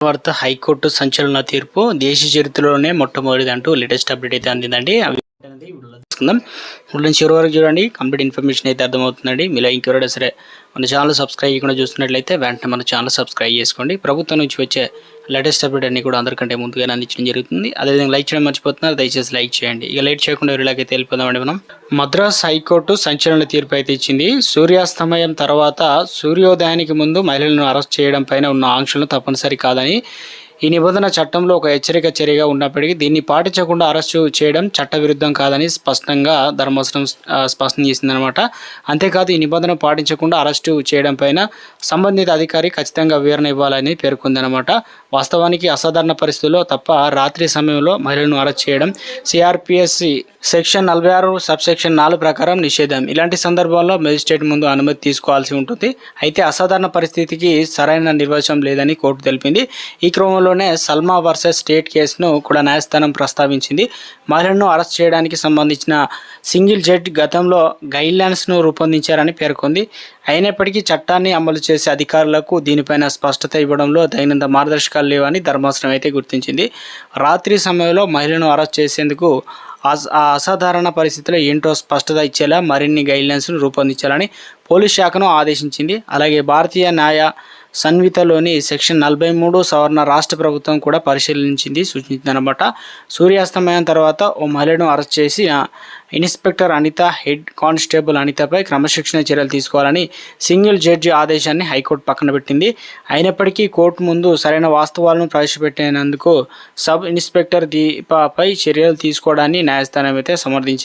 వార్త హైకోర్టు సంచలన తీర్పు దేశ చరిత్రలోనే మొట్టమొదటిది అంటూ లేటెస్ట్ అప్డేట్ అయితే అందిందండి. అవి అనేది వీడియోలో వీడియో చివరి వరకు చూడండి. కంప్లీట్ ఇన్ఫర్మేషన్ అయితే అర్థమవుతుందండి. మీలో ఇంకెవరైనా సరే మన ఛానల్ సబ్స్క్రైబ్ చేయకుండా చూస్తున్నట్లయితే వెంటనే మన ఛానల్ సబ్స్క్రైబ్ చేసుకోండి. ప్రభుత్వం నుంచి వచ్చే లేటెస్ట్ అప్డేట్ అన్ని కూడా అందరికంటే ముందుగానే అందించడం జరుగుతుంది. అదేవిధంగా లైక్ చేయడం మర్చిపోతున్నారు. దయచేసి లైక్ చేయండి. ఇక లేట్ చేయకుండా వీళ్ళకైతే వెళ్ళిపోదామండి మనం. మద్రాస్ హైకోర్టు సంచలన తీర్పు అయితే ఇచ్చింది. సూర్యాస్తమయం తర్వాత సూర్యోదయానికి ముందు మహిళలను అరెస్ట్ చేయడం పైన ఉన్న ఆంక్షలను తప్పనిసరి కాదని ఈ నిబంధన చట్టంలో ఒక హెచ్చరిక చర్యగా ఉన్నప్పటికీ దీన్ని పాటించకుండా అరెస్టు చేయడం చట్టవిరుద్ధం కాదని స్పష్టంగా ధర్మాసనం స్పష్టం చేసిందనమాట అంతేకాదు ఈ నిబంధన పాటించకుండా అరెస్టు చేయడం పైన సంబంధిత అధికారి ఖచ్చితంగా వివరణ ఇవ్వాలని పేర్కొందనమాట వాస్తవానికి అసాధారణ పరిస్థితుల్లో తప్ప రాత్రి సమయంలో మహిళలను అరెస్ట్ చేయడం సిఆర్పిఎస్సి సెక్షన్ నలభై ఆరు సబ్ సెక్షన్ నాలుగు ప్రకారం నిషేధం. ఇలాంటి సందర్భాల్లో మెజిస్ట్రేట్ ముందు అనుమతి తీసుకోవాల్సి ఉంటుంది. అయితే అసాధారణ పరిస్థితికి సరైన నిర్వచనం లేదని కోర్టు తెలిపింది. ఈ క్రమంలో క్రమంలోనే సల్మా వర్సెస్ స్టేట్ కేసును కూడా న్యాయస్థానం ప్రస్తావించింది. మహిళను అరెస్ట్ చేయడానికి సంబంధించిన సింగిల్ జడ్జ్ గతంలో గైడ్లైన్స్ను రూపొందించారని పేర్కొంది. అయినప్పటికీ చట్టాన్ని అమలు చేసే అధికారులకు దీనిపైన స్పష్టత ఇవ్వడంలో తగినంత మార్గదర్శకాలు లేవని ధర్మాసనం అయితే గుర్తించింది. రాత్రి సమయంలో మహిళను అరెస్ట్ చేసేందుకు అస- ఆ అసాధారణ పరిస్థితుల్లో ఏంటో స్పష్టత ఇచ్చేలా మరిన్ని గైడ్లైన్స్ను రూపొందించాలని పోలీస్ శాఖను ఆదేశించింది. అలాగే భారతీయ న్యాయ సన్వితలోని సెక్షన్ నలభై మూడు సవరణ రాష్ట్ర ప్రభుత్వం కూడా పరిశీలించింది సూచించిందనమాట సూర్యాస్తమయం తర్వాత ఓ మహిళను అరెస్ట్ చేసి ఇన్స్పెక్టర్ అనిత హెడ్ కానిస్టేబుల్ అనితపై క్రమశిక్షణ చర్యలు తీసుకోవాలని సింగిల్ జడ్జి ఆదేశాన్ని హైకోర్టు పక్కన పెట్టింది. అయినప్పటికీ కోర్టు ముందు సరైన వాస్తవాలను ప్రవేశపెట్టినందుకు సబ్ ఇన్స్పెక్టర్ దీపాపై చర్యలు తీసుకోవడాన్ని న్యాయస్థానం అయితే సమర్థించింది.